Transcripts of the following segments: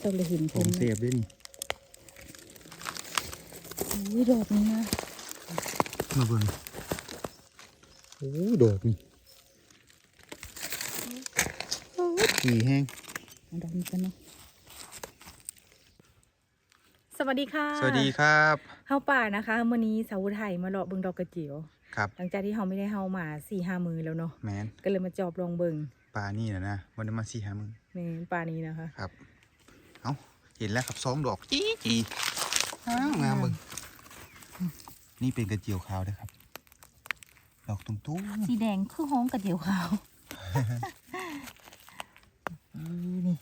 เราเลยเห็นขเพิ่องนเสียบด้วยนี่อุ้ยดอกนี้นะมาเบิ่งโอ้ดอกนี่ขี่แห้งเอาดอกนี้กันเนาะสวัสดีค่ะ สวัสดีครับเฮาป่านะคะมื้อนี้สาวไทยมาเลาะเบิ่งดอกกระเจียวครับ หลังจากที่เฮาไม่ได้เฮามาสี่ห้ามือแล้วเนาะแมนก็เลยมาจอบลองเบิ่งปลานี่นะนะวันนี้มาสี่หามึงในป่านี้นะคะครับ เอาเห็นแล้วครับสองดอกจีจีอ้าวงามเบิ่งนี่เป็นกระเจียวขาวนะครับ ดอกตุ้มตุ้มสีแดงคือห้องกระเจียวขาวนี่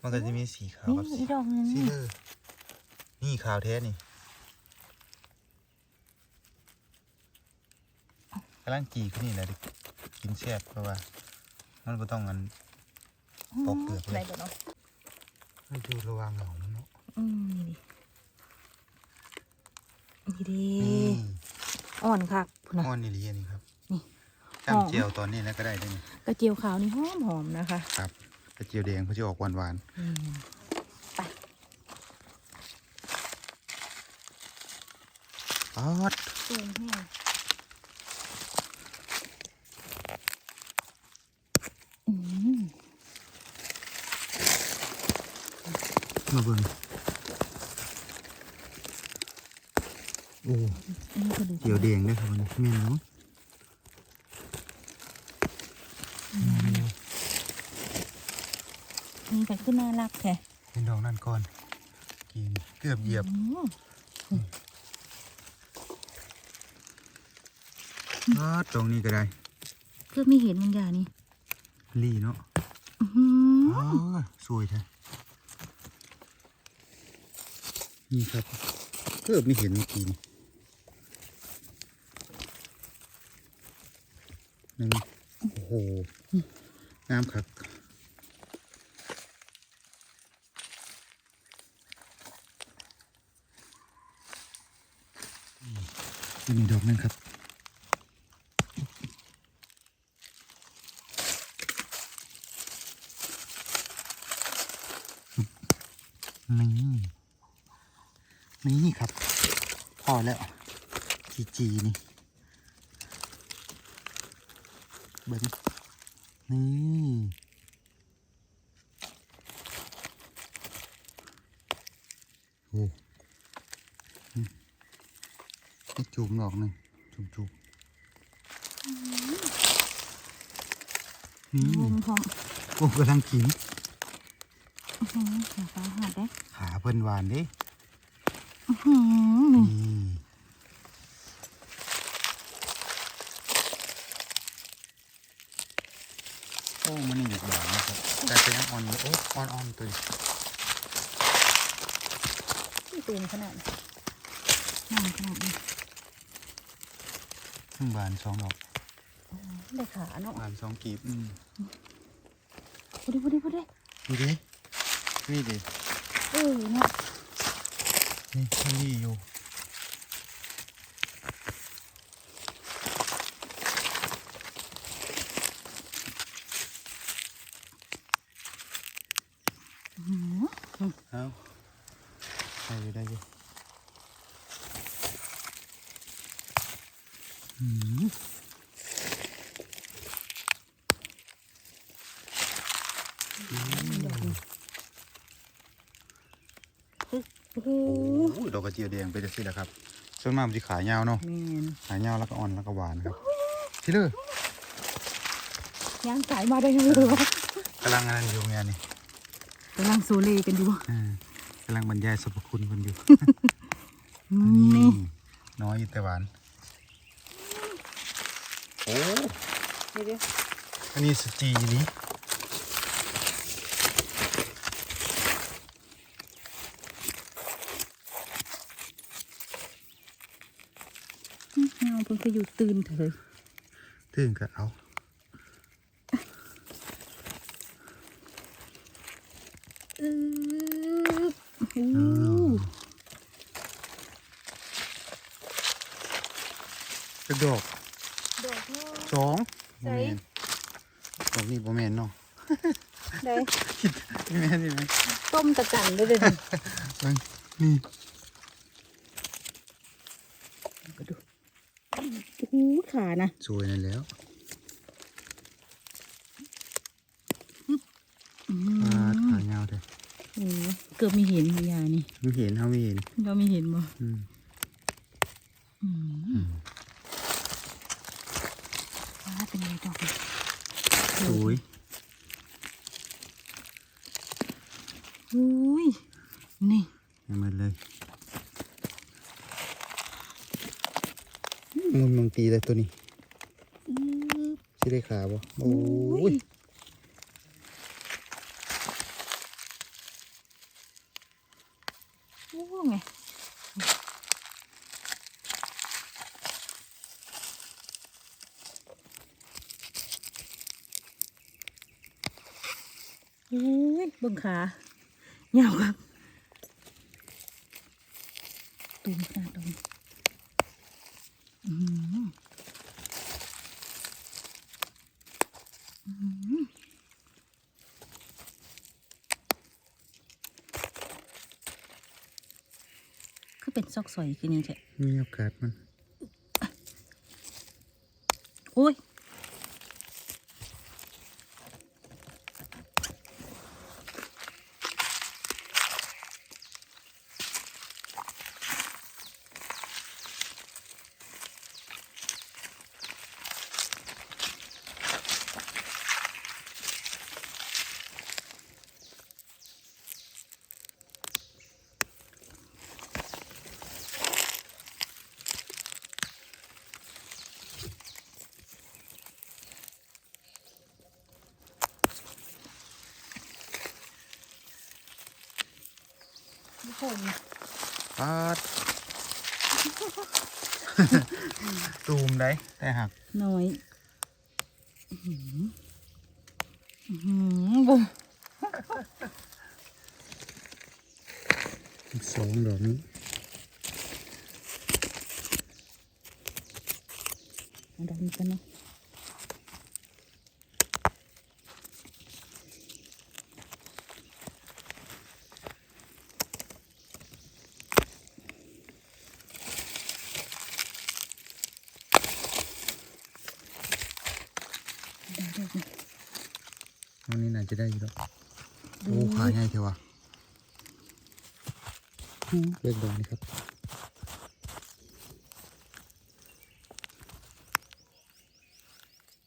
มันก็จะมีสีขาวนี่กับอีดอกนึงสีเลอนี่ขาวแท้นี่กำลังจีขึ้นนี่แหละดิกินแซ่บเพราะว่า มันก็ต้องงัน ปอกเปลือกเลยไหนบ่เนาะมันดูระวังเหงามันเนาะอืมนี่ดินี่นี่ดิอ่อนคักพุ่นนะอ้อนนี่เลียนี่ครับนี่จ้ำเจียวตอนนี้แล้วก็ได้ด้วยนี่กระเจียวขาวนี่หอมหอมๆนะคะครับกระเจียวแดงเขาจะออกหวานหวานอืมไปๆป๊อดสูงแห้งอืม มาเบิ่งโอ้อันนี้ก็ดูเจียวแดงด้วยครับวันนี้แม่นเนาะนี่ก็ขึ้นน่ารักแค่เป็นดอกนั่นก่อนกินเกือบเหยียบอืมป๊อดตรงนี้ก็ได้เพื่อไม่เห็นมันยานี่ลี่เนาะอื้อหืออ๋อสวยแท้ นี่ครับเกือบไม่เห็นเมื่อกี้นี่หนึ่งโอ้โหงามครับจะมีดอกหนึงครับนี่ นี่ครับ พอแล้วจีจีนี่เบิ้งนี่โอ้อืมนี่จูมดอกหนึ่งจูมจูมนี่งมพองโอ้กำลังกินอื้อหือขาฟ้าหัดได้ขาเพิ่นหวานเด้อื้อหือนี่นี่ โอ้มันนี่เด็กบานนะครับแต่เป็นยังอ่อนอยู่โอ้อ่อนอ่อนๆตัวนี้ที่ตูมขนาดนี้งามขนาดนี้เพิ่งบานสองดอกได้ขาเนาะบานสองกีบอืมพูดดิพูดดิพูดดิดูดินี่ดิเออเนาะ นี่มันนี่อยู่อื้อหือเอาได้อยู่ได้อยู่อืม ดอกนี้โอ้โห โอ้ยดอกกระ เจียวแดงไปจะสิแหละครับ ส่วนมากมันจะขายาวเนาะแมนขายาวแล้วก็อ่อนแล้วก็หวานครับที่เลือกย่างสายมาได้ยังเลยวะกำลังอันนั้นอยู่ไงนี่กำลังโซเลกันอยู่อ่ากำลังบรรยายสรรพคุณคนอยู่นี่น้อยแต่หวานโอ้เดี๋ยวเดี๋ยวอันนี้สจีนี้ อื้อ เงาเพิ่งก็อยู่ตื่นเถอะถึงก็เอาอือโอ้กระดอกดอกเนาะสองใส่บ่แม่นดอกนี้บ่แม่นเนาะได้นี่แม่นี่แม่ต้มตะกันได้เลยดิเบิ่งนี่ ก็ดูโอ้โห ขานะสวยนั่นแล้วอืปลามขายาวเถอะโอ้เกือบไม่เห็นยานี่ไม่เห็นเขาไม่เห็นเราไม่เห็นบ่อืมอืมว้าเป็นไงดอกนี่สวยอุ้ยนี่เอามาเลย งุนมังตีเลยตัวนี้อื้อสิได้ขาบ่โอ้ยโอ้ไงโอ้ยบิ่งขาเหยาวครับตูมขนาดตรงอืมอืมคือ เป็นซอกซอยคือนี้แท้มีโอกาสมัน โอ้ย ทุกคนปาด ตูมได้แต่หักน้อยอื้อหืออื้อหือบ่อีกสองดอกนี้เอาดอกนี้กันเนาะได้ดอกนี้ วันนี้น่าจะได้อยู่แล้วโอ้ขาใหญ่เทวะเลือกดอกนี้ครับ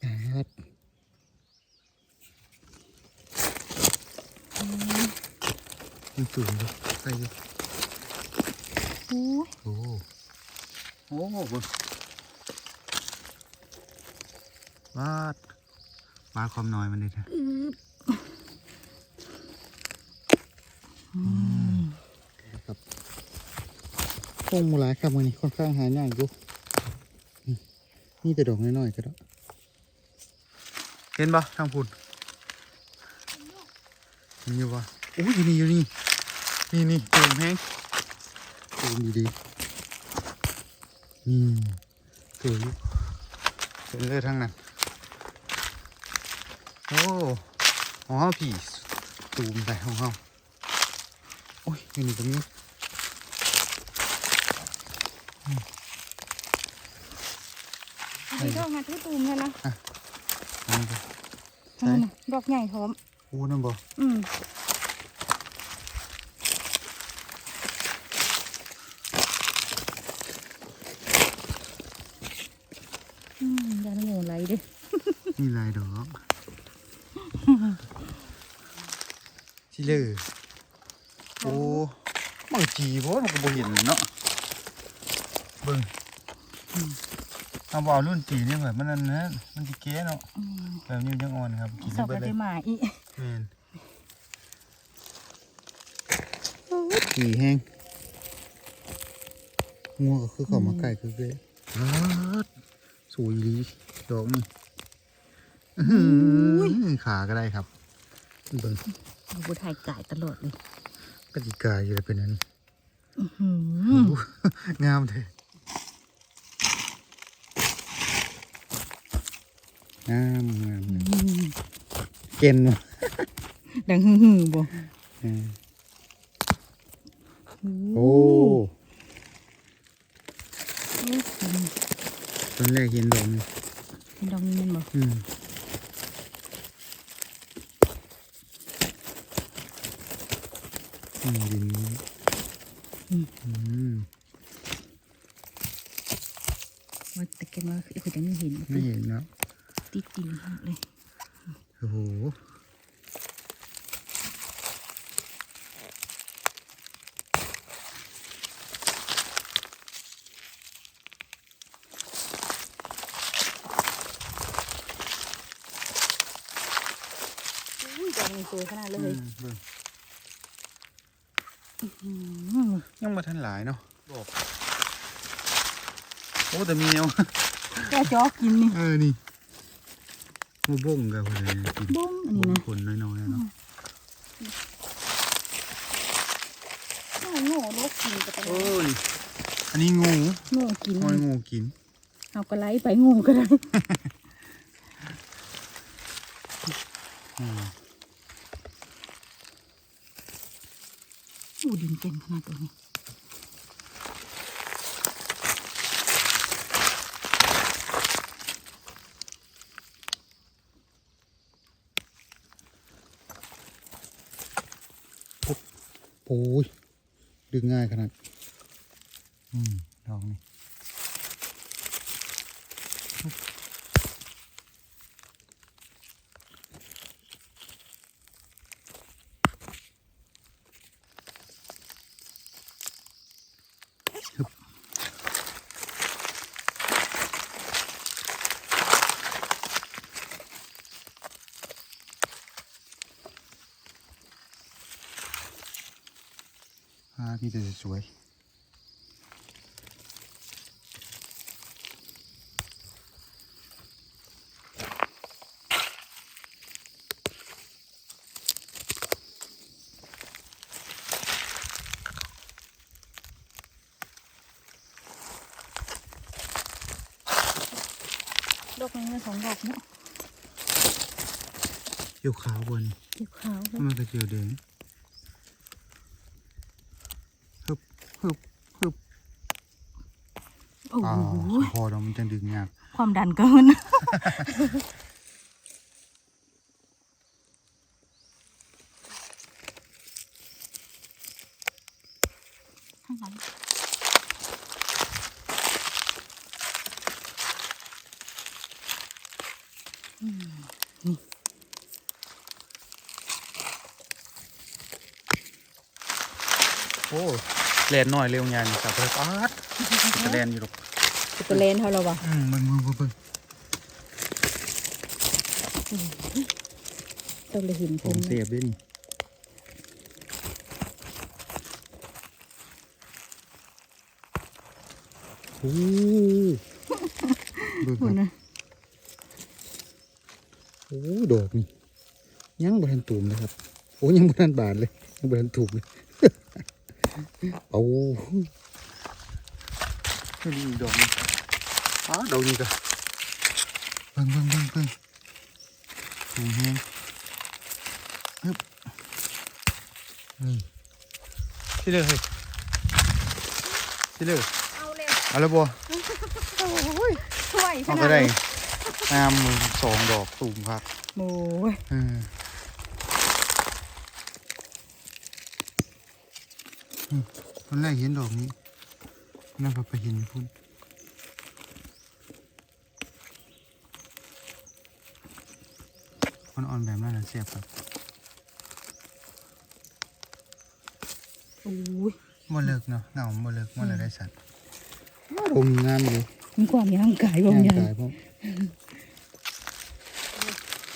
ปาดมีตุ่มด้วยใส่อยู่โอ้ยโอ้โอ้บนวาดวาดความน้อยมันเลยเถอะ อือ ครับพงมูหลายครับมันนี้ค่อนข้างหายากอยู่นี่แต่ดอกน้อยๆก็ได้เห็นปะทางพุ่นเห็นอยู่ปะโอ้ยนี่อยู่นี่นี่นี่ตูมแห้งตูมดีๆนี่สวยอเป็นเลือดทั้งนั้นโอ้ของเขาผีตูมไปของเขา อ้ยอยู่นี่ตรงนี้เอาดอกมาที่ตูมเลยนะอันนี้ก็ใช่นั่นน่ะดอกใหญ่พร้อมโอ้นั่นบ่อืมอืมยาหมูไหลเดิ นี่ลายดอกชิเลอโอ้มันจีบ่มันก็บ่เห็นเนาะเบิ่งเอาบ่เอารุ่นจีนี่เหมือนมันนั่นนะมันสิเก๋เนาะอืมแบบนี้ยังอ่อนครับกินสอบไปกระเลได้ยหมาอีกแม่นจีแห้งงัวก็คือเข้ามาใกล้คือเก๋อ้าวสวยดีดอกนี่อื้อหือขาก็ได้ครับเบิ่งบุถ่ายก่ายตลอดเลย กติกาอยู่เลยเป็นอันนี้อื้อหือโอ้งามเลยงามงามอืมเกณฑ์ว่ะดังฮือๆบ่อืมโอ้ตอนแรกเห็นดอกนี่เป็นดอกนี้แมันบ่ อืมอืม ดินนี้มว่าแต่แกมาเอ้ยเขาจะไม่เห็นไม่เห็นแล้วติดดินมากเลยโอ้โหอุ้ยดอกนี้สวยขนาดเลย มเบิ่ง อื มยังมาทันหลายเนาะบอกโอ้แต่มีแนวแกจอกกินนี่เออนี่มาบ่งกับคนเลยกินบ้งอันบ่นี้งนะคนน้อยๆเนาะโง่โง่นกกินก็ต้องโอ้นี่อันนี้งูโง่กินหอยงูกินเอากระไลไปโง่ก็ได้อืมอู้ดินเป็นขนาดตัวนี้ ยดึงง่ายขนาด อืมดอกนี่ สวยดอกนี้นะสองดอกเนาะเขียวขาวบนเขียวขาวแล้วมันก็เขียวแดงฮึบฮึบฮึบ โอ้อ่าโหพอเรามันจะดึงยากความดันเกินข้างหลังโอ้แลนหน่อยเร็วงานสับเพิ่อาร์ตจะแลนอยู่หรอก จะเป็นเลนเท่าเราวะอืมมึงมึงมึงมึงต้องเลยเห็นผเพิ่มนเสียบด้วยนี่โอ้เบิ่งคคุรัณบนะโอ้ดอกนี่ยังบทันตูมเลยครับ โอ้ยังบทันบานเลยยังบทันถูกเลยเอาไม่ดีดอกนี่ อ๋อดอกนี้ก็เบิ่งเบิ่งเบิ่งเบิ่งสูงแฮงฮึบนี่ที่เลยเฮ้ยที่เลยเอาเร็วเอาแล้วบัวโอ้ยช่วยเอาไปได้งามมือสองดอกตูมครับโอ้ยเอออืมตอนแรกเห็นดอกนี้นั่นพอไปเห็นพุ่นมัน อ่อนแบบนั้นนะเสียบครับโอ้ยบ่เลิกเนาะเงาบ่เลิกบ่เลิกได้สัตว์ผมงามอยู่มีความย่างกายบางอย่างกายพ่อ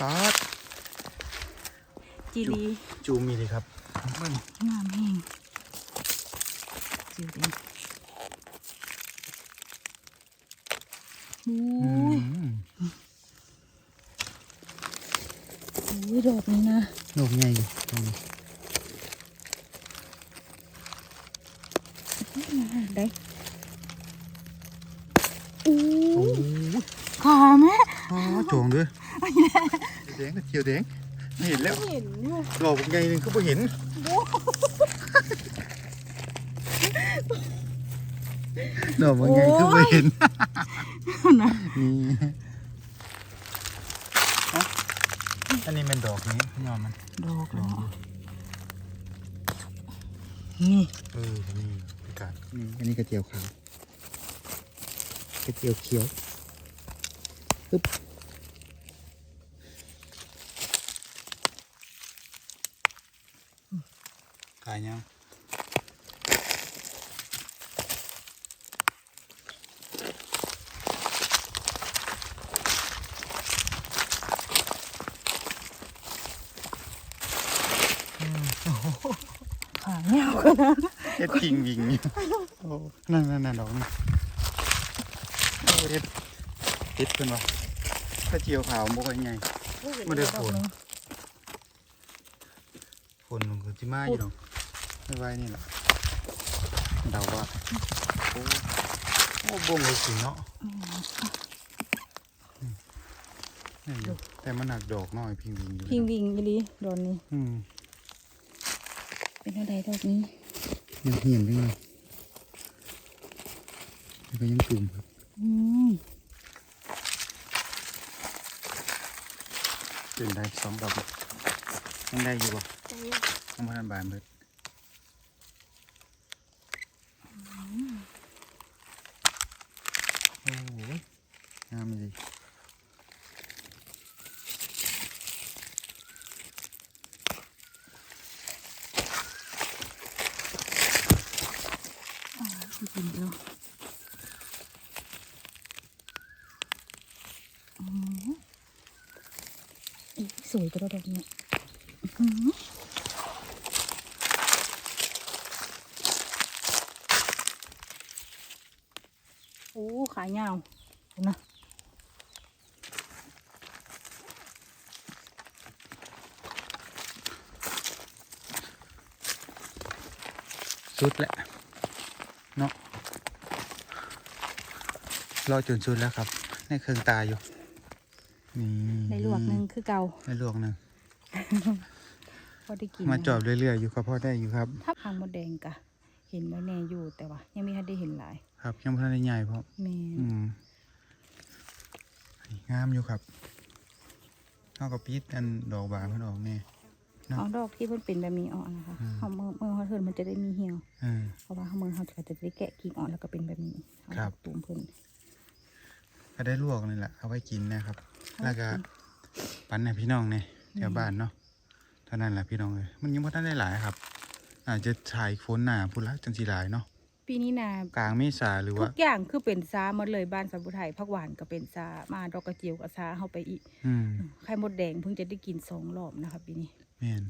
ตาดจีรีจูมีเลยครับเบิ่งงามแห้งจิ๋วเองโอ้ อื ย ม โอ้ยดอกนี้นะดอกใหญ่อยู่ดอกนี้ได้โอ้โอ้ยขาแม่อ๋อจวงด้วยเขียวแดงกับเขียวแดงเห็นแล้วเห็นอยู่ดอกใหญ่หนึงคือบ่เห็นโอ้ดอกใหญ่คือบ่เห็นนะ นี่เอ้าอันนี้เป็นดอกนี้ยอดมัน ดอกเนาะ นี่เออนี่พิการนี่อันนี้กระเจียวขาวกระเจียวเขียวปึ๊บกายยัง ขาเงากันนะ เฮ็ดพิงวิงอยู่โอ้นั่นนั่นนั่นดอกนี่โอ้เฮ็ดเฮ็ดเพิ่นวะกระเจียวขาวบ่ค่อยใหญ่ไม่ได้ผลฝนมันคือสิมาอยู่ดอกไม่ไหวนี่แหละเดาว่าโอ้โอ้บ่งเลยสิเนาะนี่อยู่แต่มันหนักดอกน้อยพิงวิงอยู่พิงวิงอีหลีดอนนี้อืมเป็นอะไรดอกนี้ ยังเหี่ยนจังเลยแล้วก็ยังตุ่มครับอืมเป็นได้สองดอกยังได้อยู่บ่ยังบ่ทันบานเบิดโอ้ยงามเลย จริงๆแล้วอืมอี สวยกระดอกเนี่ยอื้อหือโอ้ขายาวเห็นนะสุดแล้วเนาะรอจนสุดแล้วครับ ในเครื่องตาอยู่นี่ ในลวกหนึงคือเก่าในลวกหนึ่งพอได้กินมาจอบเรื่อยๆอยู่ครับพ่อได้อยู่ครับทับหางมดแดงกะ เห็นไว้แน่อยู่แต่ว่า ยังไม่ทันได้เห็นหลาย ครับ ยังไม่ทันได้ใหญ่เพราะแม่นอืมงามอยู่ครับเท่ากับปีดอันดอกบานเพิ่นออกแน่เนาะเอาดอกที่มันเป็นแบบนี้ออกนะคะอืมเอามือมือเขาเทินมันจะได้มีเหี่ยวเออเพราะว่าเขามือเขาจะจะได้แกะกิ่งออกแล้วก็เป็นแบบนี้เอาครับตูมเพิ่นก็ได้ลวกนี่แหละเอาไว้กินนะครับ แล้วก็ปันให้พี่น้องเนี่ยแถวบ้านเนาะเท่านั้นแหละพี่น้องเลยมันยังไม่ทันได้หลายครับอาจจะถ่ายฝนหนาพุ่นละจังสีหลายเนาะปีนี้นากลางเมษาหรือทุว่ากอย่างคือเป็นซาหมดเลยบ้านสัมพุไทยผักหวานก็เป็นซามาดอกกระเจียวก็ซาเข้าไปอีกอืมไข่มดแดงเพิ่งจะได้กินสองรอบนะคะปีนี้แม่น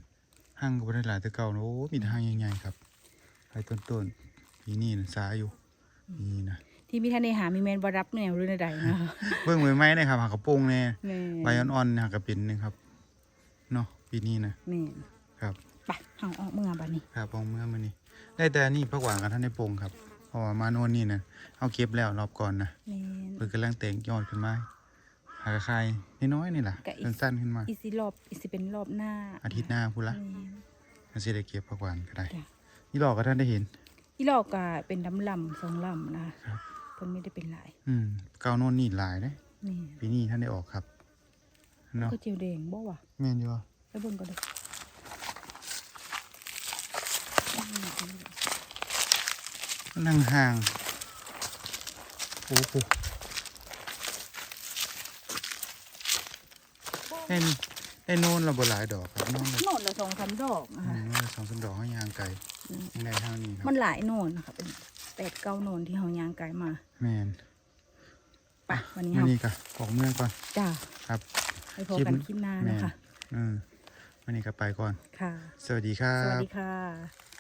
ห้างก็บ่ได้หลายแต่เก่าเนอะโอ้มีแต่ห้างใหญ่ๆครับไปต้นๆปีนี้น่ะสาอยู่นี่นะ ที่มีท่านในหามีแมนบรับแนวหรือใดๆนะคะเบิ่งไว้ไหมเนะครับหากระโปรงแน่แม่ใบอ่อนๆนะหากระเป็นหนึงครับเนาะปีนี้นะแม่ครับไปเอาออกเมื่อบัดนี้ครับปองเมื่อมื้อนี้ได้แต่นี่ผักหวานกับท่านในโปรงครับเพราะว่ามาโน่นนี่นะเอาเก็บแล้วรอบก่อนนะแม่น เพิ่นกำลังแต่งยอดขึ้นมาหากระไข่น้อยๆนี่ล่ะกะอีก สั้นๆขึ้นมา อีสิรอบอีสิเป็นรอบหน้าอาทิตย์หน้าพุ่นละแม่น อาสิได้เก็บผักหวานก็ได้จ้ะ นี่หลอกก็ท่านได้เห็นที่รอบก็เป็นลำลำๆสองลำนะคะครับ เพิ่นไม่ได้เป็นหลายอืมเก้าโน่นนี่หลายเด้แม่นปีนี้ท่านได้ออกครับเนาะก็เจียวแดงบ่วะแม่นอยู่บ่ไปเบิ่งก็ได้นั่งห่างโอ้โหเห็นได้โน่นเราบ่หลายดอกครับโน่นเลยโน่นละสองสามดอกนะอืคะมโน่นเลยสองสามดอกให้ยางไก่ยังได้เท่านี้ครัมับนหลายโน่นนะคะเป็นแป ดเก้าโน่นที่เฮายางไกลมาแม่นไปวันนี้วันเฮานี้ก็ออกเมืองก่อนจ้าครับไปพบกันคลิปหน้าแม่นะคะอืมวันนี้ก็ไปก่อนค่ะ สวัสดีครัสวัสบดีค่ะ